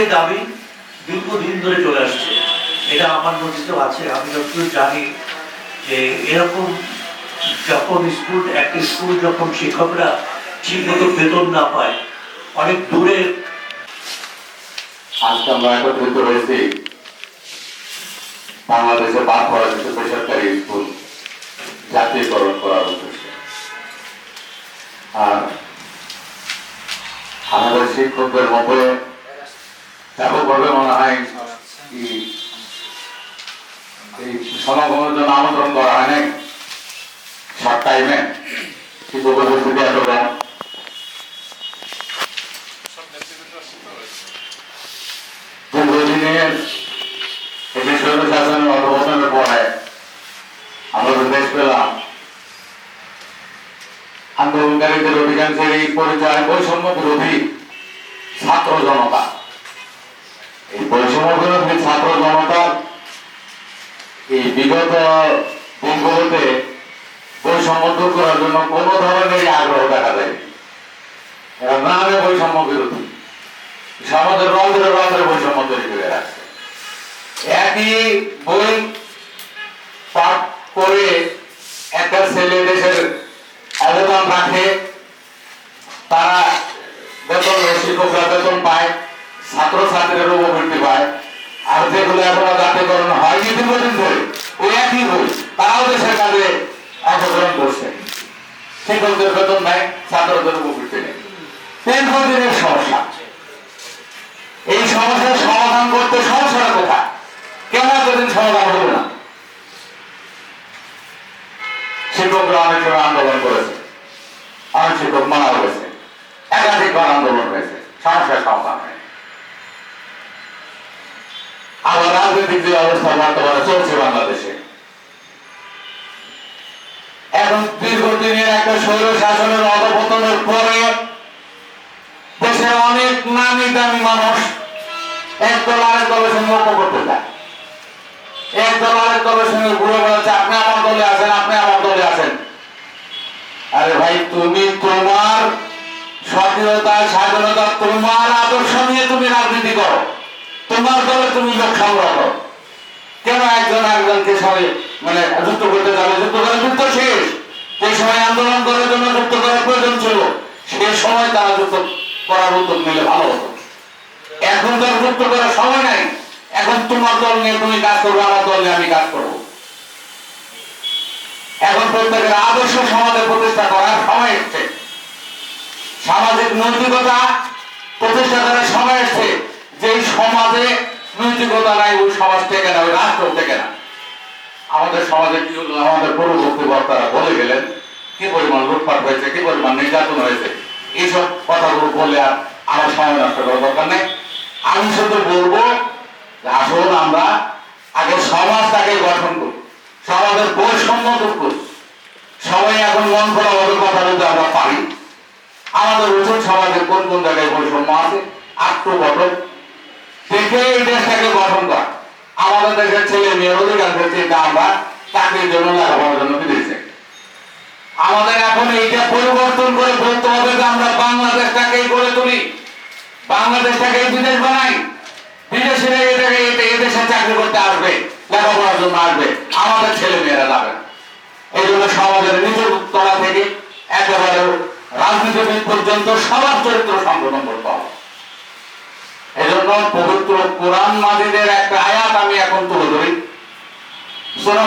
এই দাবি দীর্ঘদিন ধরে চলে আসছে। এটা আমার নথিতেও আছে। আমি যতদূর জানি যে এরকম যখন স্কুল, একটা স্কুল যখন শিক্ষকরা ঠিকমতো বেতন না পায়, অনেক দূরে আজকে আমরা একত্রিত হয়েছি বাংলাদেশে বাদ পড়া কিছু বেসরকারি স্কুল জাতীয়করণ করার উদ্দেশ্যে। আর শিক্ষকদের মধ্যে ব্যাপকভাবে মনে হয় সমাগমের জন্য আমন্ত্রণ করা হয় নাই টাইমে পরে আন্দোলনকারীদের অধিকাংশের এই পরিচয় বৈষম্য বিরোধী ছাত্র জনতা এই বৈষম্য ছাত্র জনতার এই বিগত দিনগুলোতে বৈষম্য দূর করার জন্য কোনো ধরনের আগ্রহ দেখা যায় বৈষম্য বিরোধী সমাজের রং ধরে রং ধরে বৈষম্য তৈরি করে একই বই পাঠ করে একটা ছেলে দেশের অবদান রাখে, তারা শিক্ষকরা বেতন পায় ছাত্র ছাত্রীরা উপবৃত্তি পায়। আর যেগুলো এখনও জাতীয়করণ হয়নি দীর্ঘদিন ধরে, ওই একই বই তারাও দেশের কাজে অংশগ্রহণ করছে। শিক্ষকদের বেতন নেয়, ছাত্রদের উপবৃত্তি নেই দীর্ঘদিনের সমস্যা। এই সমস্যার সমাধান করতে সমস্যাটা কোথায় কেন এতদিন সমাধান হলো না? শিক্ষকরা অনেক সময় আন্দোলন করেছে। অনেক শিক্ষক মারা হয়েছে একাধিকবার আন্দোলন হয়েছে সমস্যার সমাধান হয়নি আবার রাজনৈতিক যে অবস্থা বর্তমানে চলছে বাংলাদেশে। এখন দীর্ঘদিনের একটা স্বৈর শাসনের অধপতনের পরে দেশের অনেক নামি দামি মানুষ এক দল সঙ্গে ঐক্য করতে চায়। এক দল আরেক সঙ্গে ঘুরে বেড়াচ্ছে, আপনি আমার দলে আছেন, আপনি আমার দলে আছেন। আরে ভাই, তুমি স্বাধীনতা স্বাধীনতা তোমার আদর্শ নিয়ে তুমি রাজনীতি করো। তোমার দলে তুমি সংগ্রহ করো। কেন একজন একজনকে সবাই মানে যুক্ত করতে যাবে যুক্ত করে যুক্ত শেষ। যে সময় আন্দোলন করার জন্য যুক্ত করার প্রয়োজন ছিল, সে সময় তারা যুক্ত করার উদ্যোগ নিলে ভালো হতো। এখন তো যুক্ত করার সময় নাই। এখন তোমার দল নিয়ে তুমি কাজ করবে, আমার দল নিয়ে আমি কাজ করব। এখন প্রত্যেকের আদর্শ সমাজে প্রতিষ্ঠা করার সময় নৈতিকতা প্রতিষ্ঠা করার সময় এসছে যে সমাজে নৈতিকতা নাই, ওই সমাজ থেকে না, ওই রাষ্ট্র থেকে না। আমাদের সমাজে কি আমাদের পূর্ববর্তী বক্তারা বলে গেলেন, কি পরিমাণ লুটপাট হয়েছে, কি পরিমাণ নির্যাতন হয়েছে, এইসব কথাগুলো বলে আর আমার সময় নষ্ট করার দরকার নেই। আমি শুধু বলব, যে আসুন আমরা আগে সমাজটাকে গঠন করি, সমাজের বৈষম্য দূর করি। সবাই এখন মন খোলা কথা বলতে আমরা পারি। আমাদের উচিত সমাজে কোন কোন জায়গায় বৈষম্য আছে? আত্মগঠন দেখে এই দেশটাকে গঠন করা। আমাদের দেশের ছেলে মেয়ের অধিকাংশের চিন্তা আমরা চাকরির জন্য লেখাপড়ার জন্য বিদেশে। আমাদের এখন এইটা পরিবর্তন করে বলতে হবে যে আমরা বাংলাদেশটাকে গড়ে তুলি। বাংলাদেশটাকে বিদেশ বানাই। বিদেশিরা এটাকে এটা এদেশে চাকরি করতে আসবে লেখাপড়ার জন্য আসবে। আমাদের ছেলে মেয়েরা যাবে এই জন্য সমাজের নিজের তলা থেকে একেবারে রাজনীতিবিদ পর্যন্ত সবার চরিত্র সংশোধন করতে এই জন্য পবিত্র কোরআন মাজিদের একটা আয়াত আমি এখন তুলে ধরি।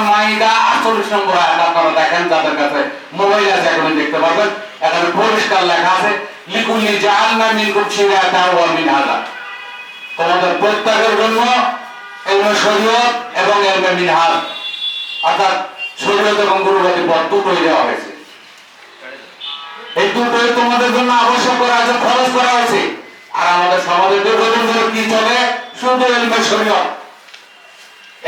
মাইদা আটচল্লিশ নম্বর আয়াত আপনারা দেখেন, যাদের কাছে মোবাইল আছে এখন দেখতে এখানে পরিষ্কার লেখা আছে, লিকুল্লি জাহান্না মিনকুম শিরাতা ওয়া তোমাদের প্রত্যেকের জন্য এলমে শরীয়ত এবং এলমে মিনহাজ। অর্থাৎ শরীয়ত এবং গুরুবাদী পদ দুটোই দেওয়া হয়েছে। এই দুটোই তোমাদের জন্য আবশ্যক করা আছে, খরচ করা হয়েছে আর আমাদের সমাজের দীর্ঘদিন ধরে কি চলে? শুধু এলমে শরীয়ত।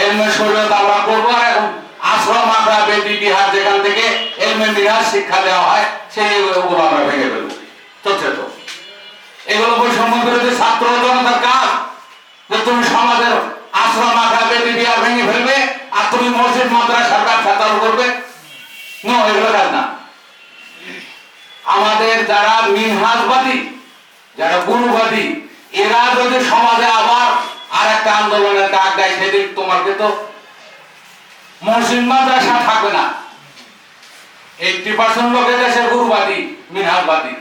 এলমে শরীয়ত আমরা করব এখন আশ্রম আমরা বেদি, বিহার যেখান থেকে এলমে মিরাজ শিক্ষা দেওয়া হয়, সেই ওগুলো আমরা ভেঙে ফেলব। চলছে তো এগুলো বৈষম্য বিরোধী ছাত্র জনতার কাজ। যে তুমি সমাজের আশ্রম আখড়া বেদি, বিহার ভেঙে ফেলবে, আর তুমি মসজিদ, মাদ্রাসার চালু করবে। নো, এগুলো কাজ না। আমাদের যারা মিনহাজবাদী, যারা গুরুবাদী এরা যদি সমাজে আবার আর একটা আন্দোলনের ডাক দেয়, সেদিন তোমাকে তো মাদ্রাসা থাকবে না। এইটি পার্সেন্ট লোক দেশের গুরুবাদী, মিনহাজবাদী।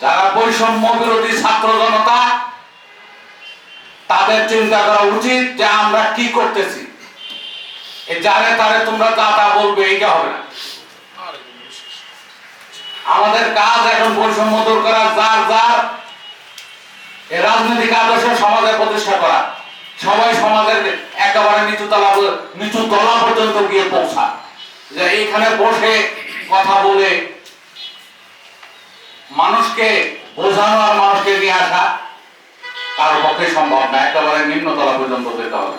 যারা বৈষম্য বিরোধী ছাত্র জনতা, তাদের চিন্তা করা উচিত যে আমরা কি করতেছি। যারে তারে তোমরা তা বলবে, এইটা হবে না। আমাদের কাজ এখন বৈষম্য দূর করা, যার যার রাজনৈতিক আদর্শ সমাজে প্রতিষ্ঠা করা। সবাই সমাজের একেবারে নিচু তলা নিচু তলা পর্যন্ত গিয়ে পৌঁছা। যে এইখানে বসে কথা বলে মানুষকে বোঝানো আর মানুষকে নিয়ে আসা কারও পক্ষে সম্ভব না, একেবারে নিম্নতলা পর্যন্ত যেতে হবে।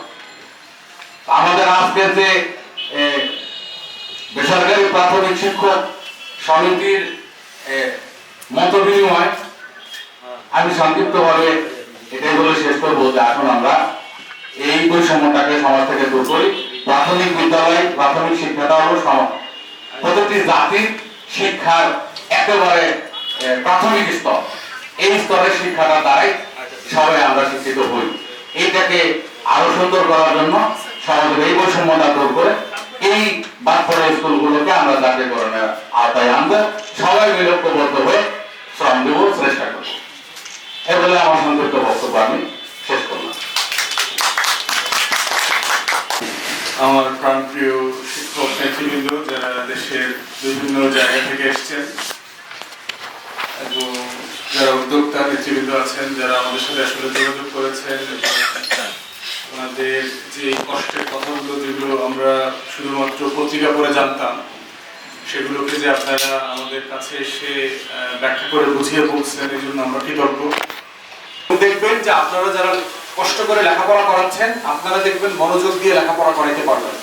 আমাদের আজকের যে বেসরকারি প্রাথমিক শিক্ষক সমিতির মত বিনিময়। আমি সংক্ষিপ্তভাবে এটাই বলে শেষ করব যে এখন আমরা এই বৈষম্যটাকে সমাজ থেকে দূর করি। প্রাথমিক বিদ্যালয়, প্রাথমিক শিক্ষাটা হলো সম- প্রতিটি জাতির শিক্ষার একেবারে প্রাথমিক স্তর। এই স্তরের শিক্ষাটা দ্বারাই সবাই আমরা শিক্ষিত হই। এইটাকে আরও সুন্দর করার জন্য সমাজের এই বৈষম্যতা দূর করে এই বাচ্চারা স্কুলগুলোকে আমরা জাতীয়করণের আওতায় আনব, সবাই মিলে ঐক্যবদ্ধ হয়ে শ্রম দেব, চেষ্টা করব। এ বলে আমার সংক্ষিপ্ত বক্তব্য আমি শেষ করলাম। আমার প্রাণপ্রিয় শিক্ষক, নেতৃবৃন্দ যারা দেশের বিভিন্ন জায়গা থেকে এসেছেন এবং যারা উদ্যোক্তা, নেতৃবৃন্দ আছেন, যারা আমাদের সাথে আসলে যোগাযোগ করেছেন ওনাদের যে কষ্টের কথাগুলো যেগুলো আমরা শুধুমাত্র পত্রিকা পড়ে জানতাম, সেগুলোকে যে আপনারা আমাদের কাছে এসে ব্যাখ্যা করে বুঝিয়ে বলছেন এই জন্য আমরা কৃতজ্ঞ। দেখবেন যে আপনারা যারা কষ্ট করে লেখাপড়া করাচ্ছেন, আপনারা দেখবেন মনোযোগ দিয়ে লেখাপড়া করাইতে পারবেন।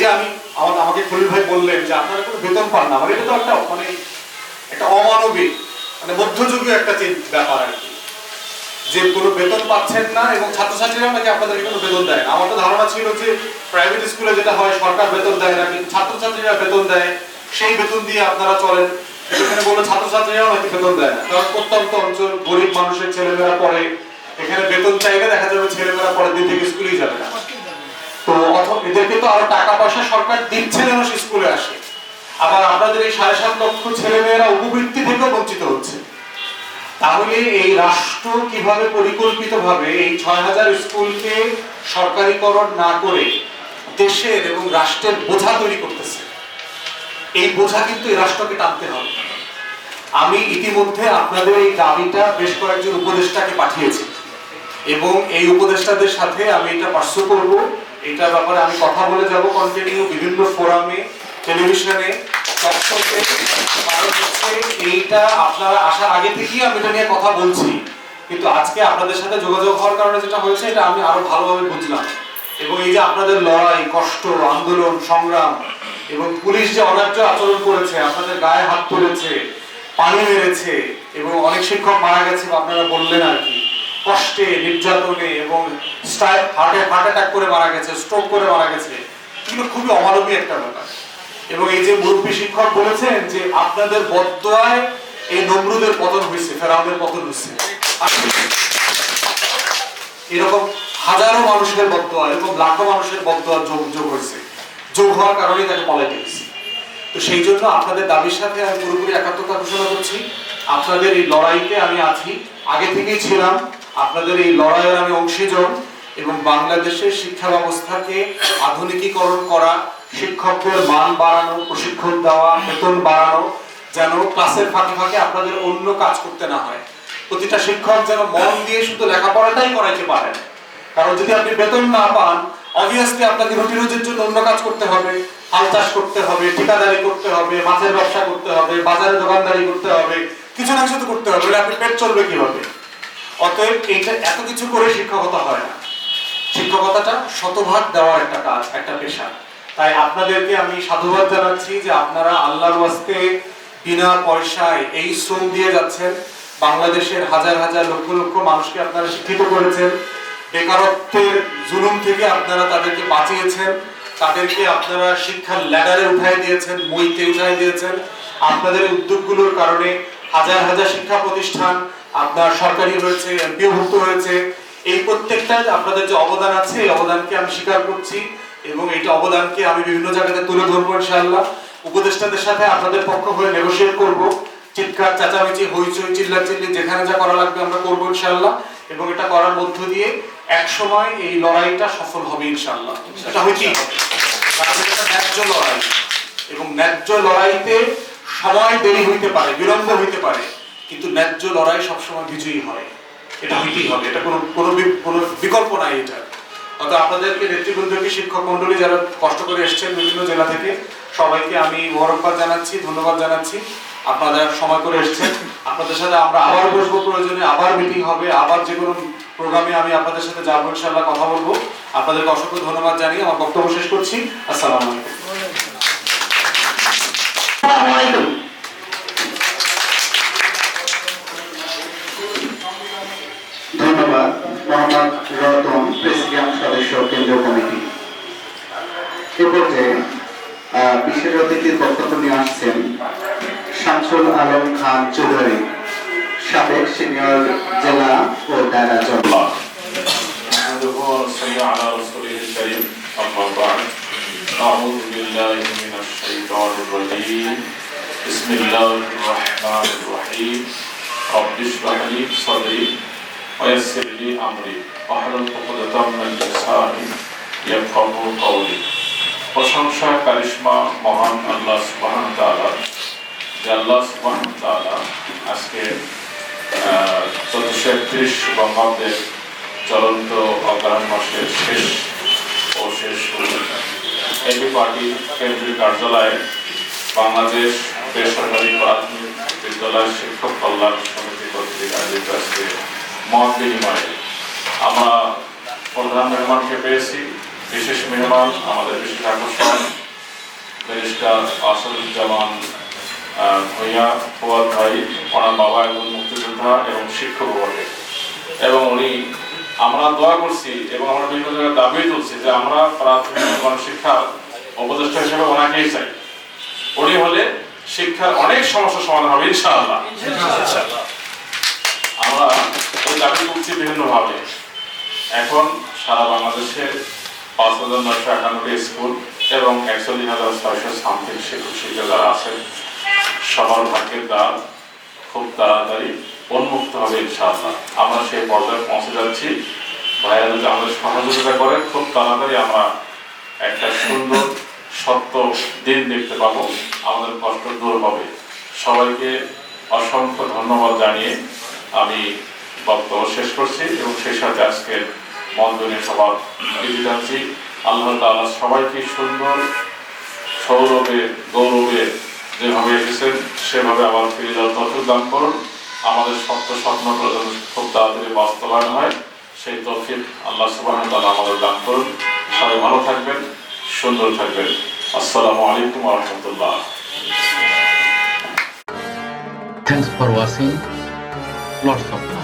যে আমি আমার আমাকে খলিল ভাই বললেন যে আপনারা কোনো বেতন পান না। মানে এটা তো একটা মানে একটা অমানবিক মানে মধ্যযুগীয় একটা ব্যাপার আর কি। যে কোনো বেতন পাচ্ছেন না এবং ছাত্রছাত্রীরা নাকি আপনাদেরকে কোনো বেতন দেয় আমার তো ধারণা ছিল যে প্রাইভেট স্কুলে যেটা হয়, সরকার বেতন দেয় না, কিন্তু ছাত্রছাত্রীরা বেতন দেয়। সেই বেতন দিয়ে আপনারা চলেন। এখানে ছাত্রছাত্রীরাও নাকি বেতন দেয় না। কারণ অঞ্চল, গরিব মানুষের ছেলেমেয়েরা পড়ে। এখানে বেতন চাইলে দেখা যাবে ছেলেমেয়েরা পরের দিন থেকে স্কুলেই যাবে না। তো অথবা এদেরকে তো আরও টাকা পয়সা সরকার দিচ্ছে যেন স্কুলে আসে। আবার আপনাদের এই সাড়ে সাত লক্ষ ছেলেমেয়েরা উপবৃত্তি থেকেও বঞ্চিত হচ্ছে। তাহলে এই রাষ্ট্র কীভাবে পরিকল্পিতভাবে এই ছয় হাজার স্কুলকে সরকারিকরণ না করে দেশের এবং রাষ্ট্রের বোঝা তৈরি করতেছে? এই বোঝা কিন্তু এই রাষ্ট্রকে টানতে হবে। আমি ইতিমধ্যে আপনাদের এই দাবিটা বেশ কয়েকজন উপদেষ্টাকে পাঠিয়েছি এবং এই উপদেষ্টাদের সাথে আমি এটা পার্শ্ব করব। এটার ব্যাপারে আমি কথা বলে যাব কন্টিনিউ বিভিন্ন ফোরামে, টেলিভিশনে। এইটা আপনারা আসার আগে থেকেই আমি এটা নিয়ে কথা বলছি। কিন্তু আজকে আপনাদের সাথে যোগাযোগ হওয়ার কারণে যেটা হয়েছে, এটা আমি আরও ভালোভাবে বুঝলাম। এবং এই যে আপনাদের লড়াই, কষ্ট, আন্দোলন, সংগ্রাম এবং পুলিশ যে অন্যায্য আচরণ করেছে, আপনাদের গায়ে হাত তুলেছে, পানি মেরেছে এবং অনেক শিক্ষক মারা গেছে আপনারা বললেন আর কি। কষ্টে, নির্যাতনে এবং হার্টে অ্যাটাক করে মারা গেছে, স্ট্রোক করে মারা গেছে। এগুলো খুবই অমানবিক একটা ব্যাপার। এবং এই যে মুরব্বী শিক্ষক বলেছেন যে আপনাদের বদোয়ায় এই নমরুদের পতন হয়েছে, ফেরাউনের পতন হয়েছে। এরকম হাজারো মানুষের বদোয়া এরকম লাখো মানুষের বদোয়া যোগ যোগ হয়েছে। যোগ হওয়ার কারণেই তাকে পলাইতে হয়েছে তো সেই জন্য আপনাদের দাবির সাথে আমি পুরোপুরি একাত্মতা ঘোষণা করছি। আপনাদের এই লড়াইতে আমি আছি। আগে থেকেই ছিলাম। আপনাদের এই লড়াইয়ের আমি অংশীজন এবং বাংলাদেশের শিক্ষা ব্যবস্থাকে আধুনিকীকরণ করা শিক্ষকদের মান বাড়ানো, প্রশিক্ষণ দেওয়া, বেতন বাড়ানো, যেন ক্লাসের ফাঁকে ফাঁকে আপনাদের অন্য কাজ করতে না হয়। প্রতিটা শিক্ষক যেন মন দিয়ে শুধু লেখাপড়াটাই করাইতে পারেন কারণ যদি আপনি বেতন না পান অবভিয়াসলি আপনাকে রুটি রুজির জন্য অন্য কাজ করতে হবে, হাল চাষ করতে হবে, ঠিকাদারি করতে হবে, মাছের ব্যবসা করতে হবে, বাজারে দোকানদারি করতে হবে, কিছু না কিছু তো করতে হবে আপনি পেট চলবে কীভাবে? অতএব এইটা এত কিছু করে শিক্ষকতা হয় না। শিক্ষকতাটা শতভাগ দেওয়ার একটা কাজ, একটা পেশা। তাই আপনাদেরকে আমি সাধুবাদ জানাচ্ছি যে আপনারা আল্লাহর ওয়াস্তে বিনা পয়সায় এই শ্রম দিয়ে যাচ্ছেন। বাংলাদেশের হাজার হাজার লক্ষ লক্ষ মানুষকে আপনারা শিক্ষিত করেছেন। বেকারত্বের জুলুম থেকে আপনারা তাদেরকে বাঁচিয়েছেন। তাদেরকে আপনারা শিক্ষার ল্যাডারে উঠাই দিয়েছেন মইতে উঠাই দিয়েছেন। আপনাদের উদ্যোগগুলোর কারণে হাজার হাজার শিক্ষা প্রতিষ্ঠান আপনার সরকারি রয়েছে এমপিওভুক্ত হয়েছে এই প্রত্যেকটা আপনাদের যে অবদান আছে, এই অবদানকে আমি স্বীকার করছি। এবং এইটা অবদানকে আমি বিভিন্ন জায়গাতে তুলে ধরবো ইনশাআল্লাহ। উপদেষ্টাদের সাথে আপনাদের পক্ষ হয়ে নেগোশিয়েট করব। চিৎকার, চাচামেচি, হইচই, চিল্লাচিল্লি, যেখানে যা করা লাগবে আমরা করব ইনশাআল্লাহ। এবং এটা করার মধ্য দিয়ে এক সময় এই লড়াইটা সফল হবে ইনশাআল্লাহ। এটা হইতেই হবে। এটা ন্যায্য লড়াই। এবং ন্যায্য লড়াইতে সময় দেরি হইতে পারে, বিলম্ব হইতে পারে। কিন্তু ন্যায্য লড়াই সবসময় বিজয়ী হয়। এটা হইতেই হবে। এটা কোনো কোনো বিকল্প নাই এটা অত আপনাদেরকে নেতৃবৃন্দকে শিক্ষক মন্ডলী যারা কষ্ট করে এসেছেন বিভিন্ন জেলা থেকে, সবাইকে আমি মোবারকবাদ জানাচ্ছি, ধন্যবাদ জানাচ্ছি। আপনারা সময় করে এসেছেন, আপনাদের সাথে আমরা আবার বসবো, প্রয়োজনে আবার মিটিং হবে, আবার যে কোনো প্রোগ্রামে আমি আপনাদের সাথে যাব ইনশাল্লাহ কথা বলব। আপনাদেরকে অসংখ্য ধন্যবাদ জানিয়ে আমার বক্তব্য শেষ করছি। আসসালামু আলাইকুম। প্রেসিডিয়াম সদস্য কেন্দ্রীয় কমিটি এ পর্যায়ে আহ, বিশেষ অতিথির বক্তব্য নিয়ে আসছেন শামসুল আলম খান চৌধুরী সাবেক সিনিয়র জেলা ও দায়রা জজ نحمده ونصلي على رسوله الكريم أما بعد أعوذ بالله من الشيطان الرجيم بسم الله الرحمن الرحيم رب اشرح لي صدري ويسر لي أمري واحلل عقدة من لساني يفقهوا قولي প্রশংসা কারিশমা মহান আল্লাহ সুবহান তাআলা যে আল্লাহ সুবহান তাআলা আজকে চোদ্দশো একত্রিশ বঙ্গাব্দের চলন্ত অগ্রহণ মাসের শেষ ও শেষ এবি পার্টি কেন্দ্রীয় কার্যালয়ে বাংলাদেশ বেসরকারি প্রাথমিক বিদ্যালয় শিক্ষক কল্যাণ সমিতি কর্তৃক আয়োজিত আজকে মত বিনিময়ে আমরা প্রধান মেহমানকে পেয়েছি, বিশেষ মেহমান আমাদের বিশেষ আকর্ষণ ব্যারিস্টার আসাদুজ্জামান ভূঁইয়া, ফুয়াদ ভাই, ওনার বাবা এবং মুক্তিযোদ্ধা এবং শিক্ষক বটে। এবং উনি, আমরা দোয়া করছি এবং আমরা বিভিন্ন জায়গায় দাবি তুলছি যে আমরা প্রাথমিক গণশিক্ষা উপদেষ্টা হিসেবে ওনাকেই চাই। উনি হলে শিক্ষার অনেক সমস্যার সমাধান হবে ইনশাআল্লাহ। আমরা ওই দাবি তুলছি বিভিন্নভাবে। এখন সারা বাংলাদেশের পাঁচ হাজার নয়শো একানব্বই স্কুল এবং একচল্লিশ হাজার ছয়শো সামথিং শিক্ষক শিক্ষিকা যারা আছেন। সবার ভাগ্যের দ্বার খুব তাড়াতাড়ি উন্মুক্ত হবে ইনশাআল্লাহ। আমরা সেই পর্যায়ে পৌঁছে যাচ্ছি। ভাইয়া যদি আমাদের সহযোগিতা করেন খুব তাড়াতাড়ি আমরা একটা সুন্দর, সত্য দিন দেখতে পাবো। আমাদের কষ্ট দূর হবে। সবাইকে অসংখ্য ধন্যবাদ জানিয়ে বক্তব্য শেষ করছি এবং সেই সাথে আজকের মন্দিরে সবার বিধি যাচ্ছি আল্লাহ তাআলা সবাইকে সুন্দর, সৌরভে, গৌরবে যেভাবে এসেছেন, সেভাবে আবার ফিরে যাওয়ার তথ্য দান করুন। আমাদের সত্য স্বপ্ন প্রয়োজন খুব তাড়াতাড়ি বাস্তবায়ন হয়, সেই তথ্যের আল্লাহ সুবাহ তালা আমাদের দান করুন। সবাই ভালো থাকবেন, সুন্দর থাকবেন। আসসালামু আলাইকুম রহমতুল্লাহ। Thanks for watching. 老师走了。